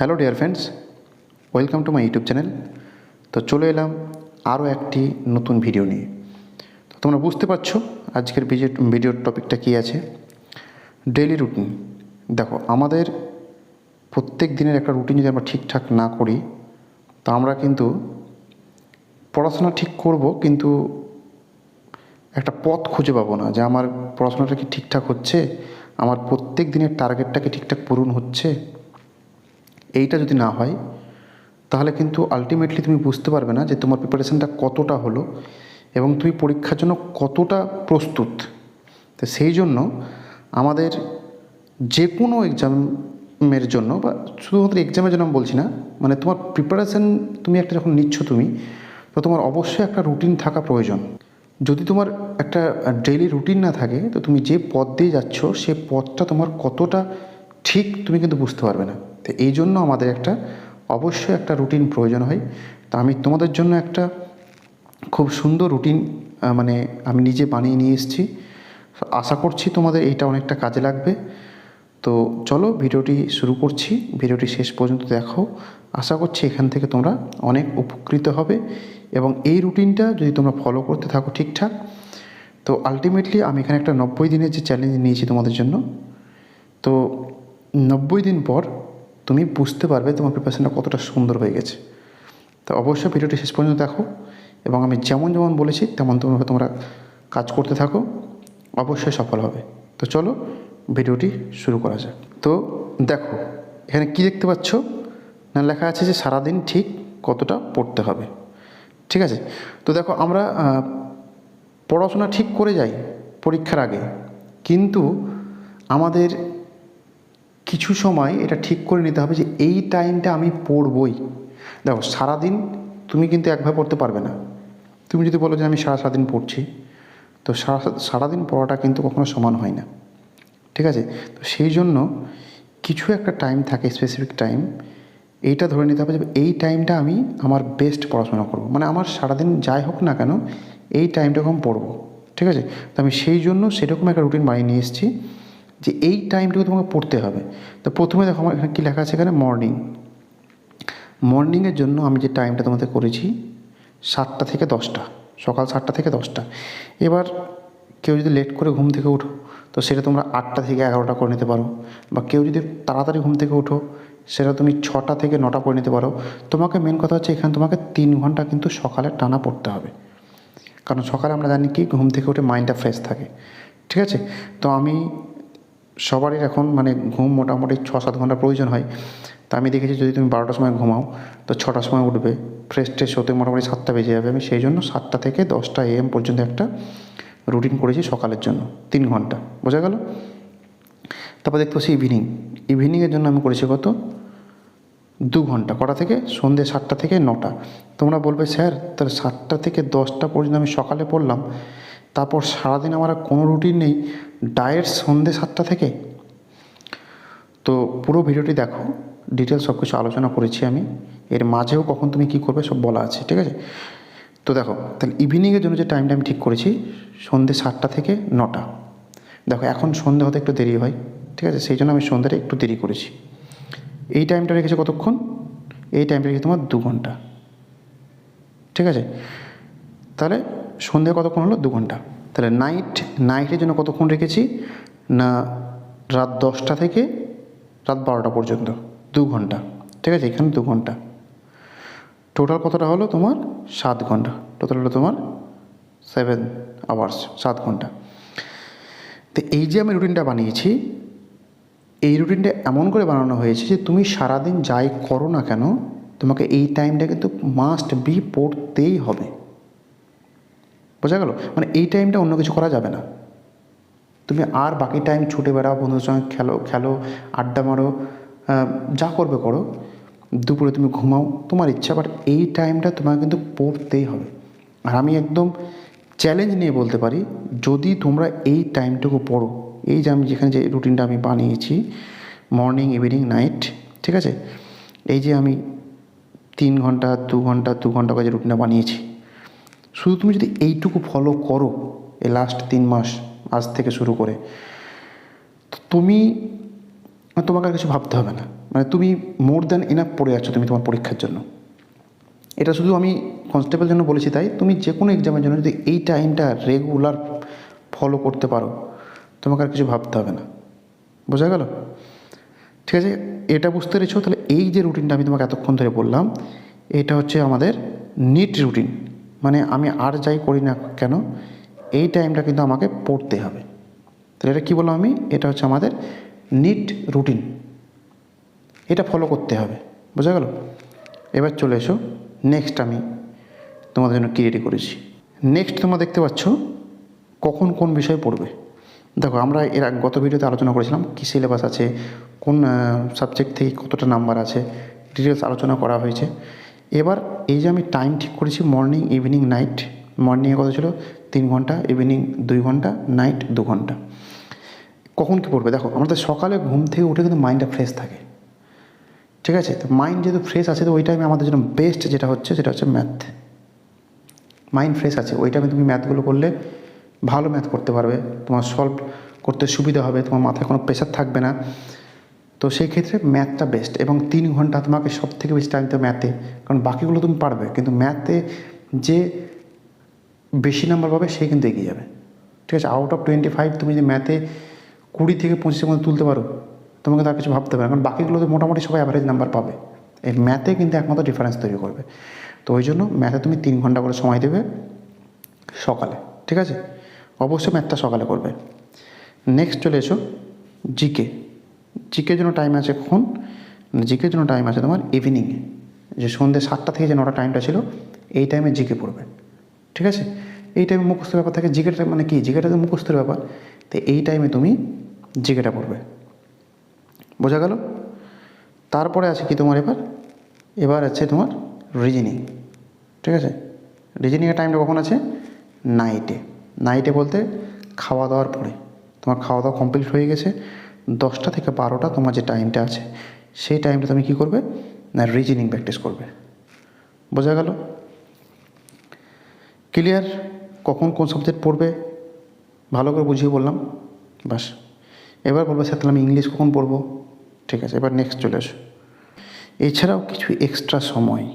Hello dear friends welcome to my YouTube channel তো চলে এলাম আরও একটি নতুন ভিডিও নিয়ে। তো তোমরা বুঝতে পারছ আজকের ভিডিও ভিডিওর টপিকটা কী আছে? ডেইলি রুটিন দেখো, আমাদের প্রত্যেক দিনের একটা রুটিন যদি আমরা ঠিকঠাক না করি, তো আমরা কিন্তু পড়াশোনা ঠিক করব, কিন্তু একটা পথ খুঁজে পাবো না যে আমার পড়াশোনাটা কি ঠিকঠাক হচ্ছে? আমার প্রত্যেক দিনের টার্গেটটা কি ঠিকঠাক পূরণ হচ্ছে? এইটা যদি না হয়, তাহলে কিন্তু আলটিমেটলি তুমি বুঝতে পারবে না যে তোমার প্রিপারেশানটা কতটা হলো এবং তুমি পরীক্ষার জন্য কতটা প্রস্তুত। তো সেই জন্য আমাদের যে কোনো এক্সামের জন্য বা শুধুমাত্র এক্সামের জন্য আমি বলছি না মানে তোমার প্রিপারেশন তুমি একটা যখন নিচ্ছ তুমি, তো তোমার অবশ্যই একটা রুটিন থাকা প্রয়োজন। যদি তোমার একটা ডেইলি রুটিন না থাকে, তো তুমি যে পথ দিয়ে যাচ্ছ, সে পথটা তোমার কতটা ঠিক তুমি কিন্তু বুঝতে পারবে না। তো এই জন্য আমাদের একটা, অবশ্যই একটা রুটিন প্রয়োজন হয়। তা আমি তোমাদের জন্য একটা খুব সুন্দর রুটিন মানে আমি নিজে বানিয়ে নিয়ে এসেছি। আশা করছি তোমাদের এইটা অনেকটা কাজে লাগবে। তো চলো ভিডিওটি শুরু করছি। ভিডিওটি শেষ পর্যন্ত দেখো। আশা করছি এখান থেকে তোমরা অনেক উপকৃত হবে এবং এই রুটিনটা যদি তোমরা ফলো করতে থাকো ঠিকঠাক, তো আলটিমেটলি আমি এখানে একটা নব্বই দিনের যে চ্যালেঞ্জ নিয়েছি তোমাদের জন্য। তো নব্বই দিন পর তুমি বুঝতে পারবে তোমার প্রিপারেশনটা কতটা সুন্দর হয়ে গেছে। তো অবশ্যই ভিডিওটি শেষ পর্যন্ত দেখো এবং আমি যেমন যেমন বলেছি, তেমন তেমন তোমরা কাজ করতে থাকো, অবশ্যই সফল হবে। তো চলো ভিডিওটি শুরু করা যাক। তো দেখো, এখানে কি দেখতে পাচ্ছ? না, লেখা আছে যে সারাদিন ঠিক কতটা পড়তে হবে। ঠিক আছে? তো দেখো, আমরা পড়াশোনা ঠিক করে যাই পরীক্ষার আগে। কিন্তু আমাদের কিছু সময় এটা ঠিক করে নিতে হবে যে এই টাইমটা আমি পড়বই। দেখো, সারাদিন তুমি কিন্তু একভাবে পড়তে পারবে না। তুমি যদি বলো যে আমি সারা সারাদিন পড়ছি, তো সারা সারাদিন পড়াটা কিন্তু কখনো সমান হয় না। ঠিক আছে? তো সেই জন্য কিছু একটা টাইম থাকে স্পেসিফিক টাইম, এইটা ধরে নিতে হবে যে এই টাইমটা আমি আমার বেস্ট পড়াশোনা করব। মানে আমার সারাদিন যাই হোক না কেন, এই টাইমটাকে আমি পড়ব? ঠিক আছে? তো আমি সেই জন্য সেরকম একটা রুটিন বানিয়ে নিয়ে এসেছি যে এই টাইমটুকু তোমাকে পড়তে হবে। তো প্রথমে দেখো আমার এখানে কী লেখা আছে এখানে? মর্নিং মর্নিংয়ের জন্য আমি যে টাইমটা তোমাদের করেছি, সাতটা থেকে দশটা, সকাল সাতটা থেকে দশটা। এবার কেউ যদি লেট করে ঘুম থেকে উঠো, তো সেটা তোমরা আটটা থেকে এগারোটা করে নিতে পারো। বা কেউ যদি তাড়াতাড়ি ঘুম থেকে উঠো, সেটা তুমি ছটা থেকে নটা করে নিতে পারো। তোমাকে মেন কথা হচ্ছে এখানে তোমাকে তিন ঘণ্টা কিন্তু সকালে টানা পড়তে হবে। কারণ সকালে আমরা জানি কি, ঘুম থেকে উঠে মাইন্ডটা ফ্রেশ থাকে। ঠিক আছে? তো আমি সবারই এখন মানে ঘুম মোটামুটি ছ সাত ঘণ্টা প্রয়োজন হয়। তা আমি দেখেছি যদি তুমি বারোটার সময় ঘুমাও, তো ছটার সময় উঠবে ফ্রেশ ট্রেশ হতে মোটামুটি সাতটা বেজে যাবে। আমি সেই জন্য সাতটা থেকে দশটা এ এম পর্যন্ত একটা রুটিন করেছি সকালের জন্য, তিন ঘণ্টা। বোঝা গেল? তারপর দেখতে পাচ্ছি ইভিনিং ইভিনিংয়ের জন্য আমি করেছি কত? দু ঘণ্টা, কটা থেকে? সন্ধ্যে সাতটা থেকে নটা। তোমরা বলবে, স্যার, তাহলে সাতটা থেকে দশটা পর্যন্ত আমি সকালে পড়লাম। তারপর সারাদিন আমার কোনো রুটিন নেই। ডায়েট সন্ধ্যে সাতটা থেকে। তো পুরো ভিডিওটি দেখো। ডিটেলস সব কিছু আলোচনা করেছি আমি। এর মাঝেও কখন তুমি কী করবে সব বলা আছে, ঠিক আছে? তো দেখো, তাহলে ইভিনিংয়ের জন্য যে টাইমটা আমি ঠিক করেছি সন্ধ্যে সাতটা থেকে নটা। দেখো, এখন সন্ধ্যে হতে একটু দেরি হয়, ঠিক আছে? সেই জন্য আমি সন্ধ্যাটা একটু দেরি করেছি। এই টাইমটা রেখেছে কতক্ষণ? এই টাইমটা রেখেছে তোমার দু ঘণ্টা। ঠিক আছে? তাহলে সন্ধ্যে কতক্ষণ হলো? দু ঘণ্টা। তাহলে নাইট নাইটের জন্য কতক্ষণ রেখেছি? না, রাত দশটা থেকে রাত বারোটা পর্যন্ত। দু ঘণ্টা। ঠিক আছে? এখানে দু ঘণ্টা। টোটাল কতটা হলো তোমার? সাত ঘণ্টা। টোটাল হলো তোমার সেভেন আওয়ার্স সাত ঘণ্টা। তো এই যে আমি রুটিনটা বানিয়েছি, এই রুটিনটা এমন করে বানানো হয়েছে যে তুমি সারাদিন যাই করো না কেন, তোমাকে এই টাইমটা কিন্তু মাস্ট বি পড়তেই হবে। বোঝা গেল? মানে এই টাইমটা অন্য কিছু করা যাবে না। তুমি আর বাকি টাইম ছুটে বেড়াও, বন্ধুদের সঙ্গে খেলো খেলো, আড্ডা মারো যা করবে করো। দুপুরে তুমি ঘুমাও, তোমার ইচ্ছা বাট এই টাইমটা তোমাকে কিন্তু পড়তেই হবে। আর আমি একদম চ্যালেঞ্জ নিয়ে বলতে পারি, যদি তোমরা এই টাইমটুকু পড়ো, এই যে আমি যেখানে যে রুটিনটা আমি বানিয়েছি মর্নিং ইভিনিং নাইট ঠিক আছে? এই যে আমি তিন ঘণ্টা, দু ঘণ্টা দু ঘণ্টা করে যে রুটিনটা বানিয়েছি শুধু তুমি যদি এইটুকু ফলো করো এই লাস্ট তিন মাস, আজ থেকে শুরু করে তুমি তোমাকে আর কিছু ভাবতে হবে না। মানে তুমি মোর দ্যান এনাফ পড়ে আছো তুমি তোমার পরীক্ষার জন্য। এটা শুধু আমি কনস্টেবল জন্য বলেছি তাই, তুমি যে কোনো এক্সামের জন্য যদি এই টাইমটা রেগুলার ফলো করতে পারো, তোমাকে আর কিছু ভাবতে হবে না। বোঝা গেল? ঠিক আছে, এটা বুঝতে পেরেছ? তাহলে এই যে রুটিনটা আমি তোমাকে এতক্ষণ ধরে বললাম, এটা হচ্ছে আমাদের নিট রুটিন মানে আমি আর যাই করি না কেন, এই টাইমটা কিন্তু আমাকে পড়তে হবে। তাহলে এটা কী বললাম আমি? এটা হচ্ছে আমাদের নিট রুটিন এটা ফলো করতে হবে। বোঝা গেল? এবার চলে এসো নেক্সট আমি তোমাদের জন্য কী রেডি করেছি। নেক্সট তোমরা দেখতে পাচ্ছ কখন কোন বিষয় পড়বে। দেখো, আমরা এর গত ভিডিওতে আলোচনা করেছিলাম কী সিলেবাস আছে, কোন সাবজেক্ট থেকে কতটা নাম্বার আছে ডিটেলস আলোচনা করা হয়েছে। এবার এই যে আমি টাইম ঠিক করেছি মর্নিং ইভিনিং নাইট মর্নিংয়ে কত ছিল তিন ঘণ্টা ইভিনিং দুই ঘণ্টা নাইট দু ঘণ্টা। কখন কী পড়বে? দেখো, আমাদের সকালে ঘুম থেকে উঠে কিন্তু মাইন্ডটা ফ্রেশ থাকে। ঠিক আছে? তো মাইন্ড যেহেতু ফ্রেশ আছে, তো ওই টাইমে আমাদের জন্য বেস্ট যেটা হচ্ছে, সেটা হচ্ছে ম্যাথ মাইন্ড ফ্রেশ আছে, ওই টাইমে তুমি ম্যাথগুলো করলে ভালো ম্যাথ করতে পারবে। তোমার সলভ করতে সুবিধা হবে, তোমার মাথায় কোনো প্রেশার থাকবে না। তো সেই ক্ষেত্রে ম্যাথটা বেস্ট এবং তিন ঘণ্টা তোমাকে সব থেকে বেশি টাইম দিতে ম্যাথে কারণ বাকিগুলো তুমি পারবে, কিন্তু ম্যাথে যে বেশি নাম্বার পাবে, সে কিন্তু এগিয়ে যাবে। ঠিক আছে? আউট অফ টোয়েন্টি ফাইভ তুমি যদি ম্যাথে কুড়ি থেকে পঁচিশের মধ্যে তুলতে পারো, তোমাকে তার কিছু ভাবতে হবে কারণ বাকিগুলো তো মোটামুটি সবাই অ্যাভারেজ নাম্বার পাবে। এই ম্যাথে কিন্তু একমাত্র ডিফারেন্স তৈরি করবে। তো ওই জন্য ম্যাথে তুমি তিন ঘণ্টা করে সময় দেবে সকালে। ঠিক আছে? অবশ্যই ম্যাথটা সকালে করবে। নেক্সট চলে এসো জিকে জিকের জন্য টাইম আছে কখন? জিকের জন্য টাইম আছে তোমার ইভিনিংয়ে যে সন্ধ্যে সাতটা থেকে যে নটা টাইমটা ছিল, এই টাইমে জিকে পড়বে। ঠিক আছে? এই টাইমে মুখস্থ ব্যাপার থাকে। জিকেটা মানে কি? জিকেটা তো মুখস্থের ব্যাপার। তো এই টাইমে তুমি জিকেটা পড়বে। বোঝা গেল? তারপরে আছে কি তোমার এবার? এবার আছে তোমার রিজনিং ঠিক আছে? রিজনিংয়ের টাইমটা কখন আছে? নাইটে নাইটে বলতে খাওয়া দাওয়ার পরে। তোমার খাওয়া দাওয়া কমপ্লিট হয়ে গেছে। দশটা থেকে বারোটা তোমার যে টাইমটা আছে, সেই টাইমটা তুমি কী করবে? না রিজনিং প্র্যাকটিস করবে। বোঝা গেল? ক্লিয়ার কখন কোন সাবজেক্ট পড়বে? ভালো করে বুঝিয়ে বললাম। বাস এবার বলব, স্যার, তাহলে আমি ইংলিশ কখন পড়ব? ঠিক আছে, এবার নেক্সট চলে আসো এছাড়াও কিছু এক্সট্রা সময়,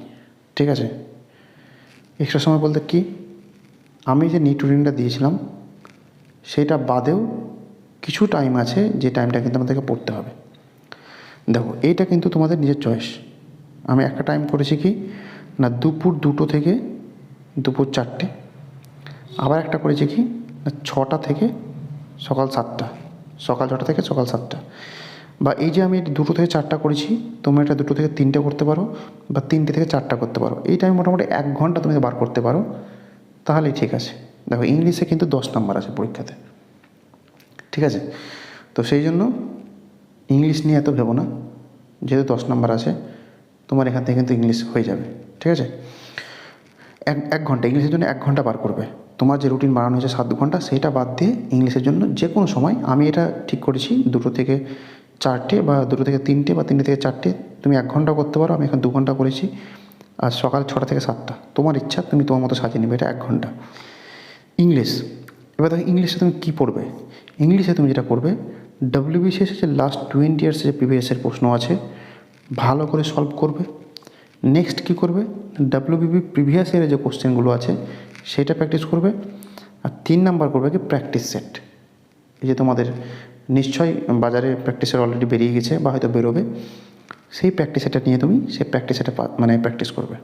ঠিক আছে? এক্সট্রা সময় বলতে কি? আমি যে নিট রুটিনটা দিয়েছিলাম, সেটা বাদেও কিছু টাইম আছে যে টাইমটা কিন্তু আমাদেরকে পড়তে হবে। দেখো, এইটা কিন্তু তোমাদের নিজের চয়েস আমি একটা টাইম করেছি কি, না দুপুর দুটো থেকে দুপুর চারটে, আবার একটা করেছি কি, না ছটা থেকে সকাল সাতটা, সকাল ছটা থেকে সকাল সাতটা। বা এই যে আমি দুটো থেকে চারটা করেছি, তোমরা এটা দুটো থেকে তিনটে করতে পারো বা তিনটে থেকে চারটা করতে পারো। এই টাইম মোটামুটি এক ঘণ্টা তুমি বার করতে পারো, তাহলেই ঠিক আছে। দেখো ইংলিশে কিন্তু দশ নাম্বার আছে পরীক্ষাতে। ঠিক আছে? তো সেই জন্য ইংলিশ নিয়ে এত ভেবো না, যেহেতু দশ নম্বর আছে, তোমার এখান থেকে কিন্তু ইংলিশ হয়ে যাবে, ঠিক আছে? এক এক ঘণ্টা, ইংলিশের জন্য এক ঘণ্টা বার করবে। তোমার যে রুটিন বানানো হয়েছে সাত ঘণ্টা, সেটা বাদ দিয়ে ইংলিশের জন্য যে কোনো সময় আমি এটা ঠিক করেছি, দুটো থেকে চারটে বা দুটো থেকে তিনটে বা তিনটে থেকে চারটে, তুমি এক ঘণ্টা করতে পারো, আমি এখন দু ঘণ্টা করেছি, আর সকাল ছটা থেকে সাতটা। তোমার ইচ্ছা, তুমি তোমার মতো সাজিয়ে নেবে, এটা এক ঘণ্টা। ইংলিশ এবার দেখো ইংলিশে তুমি কী পড়বে? ইংলিশে তুমি যেটা করবে ডব্লিউবিসিএস যে লাস্ট টোয়েন্টি ইয়ার্সের যে প্রিভিয়াসের প্রশ্ন আছে, ভালো করে সলভ করবে। নেক্সট কী করবে? ডাব্লিউবিপি প্রিভিয়াস ইয়ারের যে কোশ্চেনগুলো আছে, সেটা প্র্যাকটিস করবে। আর তিন নাম্বার করবে কি প্র্যাকটিস সেট এই যে তোমাদের নিশ্চয়ই বাজারে প্র্যাকটিসের অলরেডি বেরিয়ে গেছে বা হয়তো বেরোবে। সেই প্র্যাকটিস সেটটা নিয়ে তুমি, সেই প্র্যাকটিস সেটা মানে প্র্যাকটিস করবে।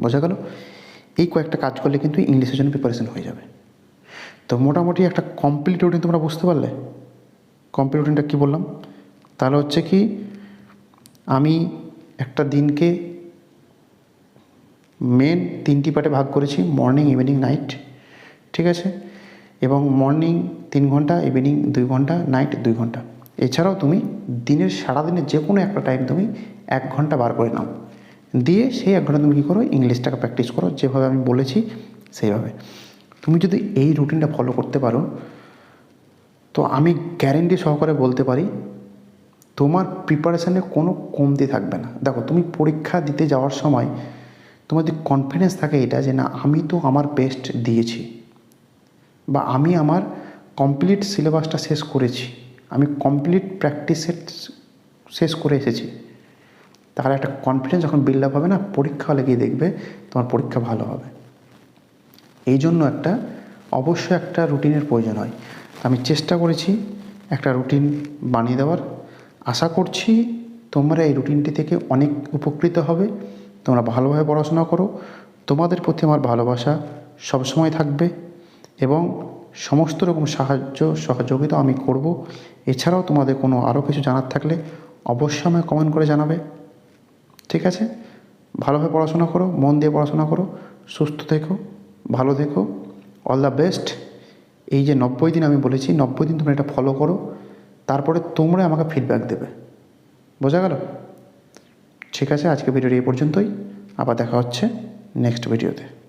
বোঝা গেল? এই কয়েকটা কাজ করলে কিন্তু ইংলিশের জন্য প্রিপারেশন হয়ে যাবে। তো মোটামুটি একটা কমপ্লিট রুটিন তোমরা বুঝতে পারলে? কমপ্লিট রুটিনটা কী বললাম? তাহলে হচ্ছে কি, আমি একটা দিনকে মেন তিনটি পার্টে ভাগ করেছি মর্নিং ইভিনিং নাইট ঠিক আছে? এবং মর্নিং তিন ঘণ্টা ইভিনিং দুই ঘণ্টা নাইট দুই ঘণ্টা। এছাড়াও তুমি দিনের, সারাদিনের যে কোনো একটা টাইম তুমি এক ঘণ্টা বার করে নাও। দিয়ে সেই এক ঘণ্টা তুমি কী করো ইংলিশটাকে প্র্যাকটিস করো, যেভাবে আমি বলেছি সেইভাবে। তুমি যদি এই রুটিনটা ফলো করতে পারো, তো আমি গ্যারেন্টি সহকারে বলতে পারি, তোমার প্রিপারেশানে কোনো কমতি থাকবে না। দেখো, তুমি পরীক্ষা দিতে যাওয়ার সময় তোমার যদি কনফিডেন্স থাকে এটা যে না, আমি তো আমার বেস্ট দিয়েছি বা আমি আমার কমপ্লিট সিলেবাসটা শেষ করেছি, আমি কমপ্লিট প্র্যাকটিসের শেষ করে এসেছি, তাহলে একটা কনফিডেন্স যখন বিল্ড আপ হবে না, পরীক্ষা হলে গিয়ে দেখবে তোমার পরীক্ষা ভালো হবে। এই জন্য একটা, অবশ্যই একটা রুটিনের প্রয়োজন হয়। আমি চেষ্টা করেছি একটা রুটিন বানিয়ে দেওয়ার। আশা করছি তোমরা এই রুটিনটি থেকে অনেক উপকৃত হবে। তোমরা ভালোভাবে পড়াশোনা করো। তোমাদের প্রতি আমার ভালোবাসা সবসময় থাকবে এবং সমস্ত রকম সাহায্য, সহযোগিতা আমি করব। এছাড়াও তোমাদের কোনো আরও কিছু জানার থাকলে অবশ্যই আমায় কমেন্ট করে জানাবে। ঠিক আছে? ভালোভাবে পড়াশোনা করো, মন দিয়ে পড়াশোনা করো, সুস্থ থেকো। ভালো থেকো অল দ্য বেস্ট এই যে নব্বই দিন আমি বলেছি, নব্বই দিন তোমরা এটা ফলো করো, তারপরে তোমরা আমাকে ফিডব্যাক দেবে। বোঝা গেল? ঠিক আছে আজকে ভিডিওটি এই পর্যন্তই। আবার দেখা হচ্ছে নেক্সট ভিডিওতে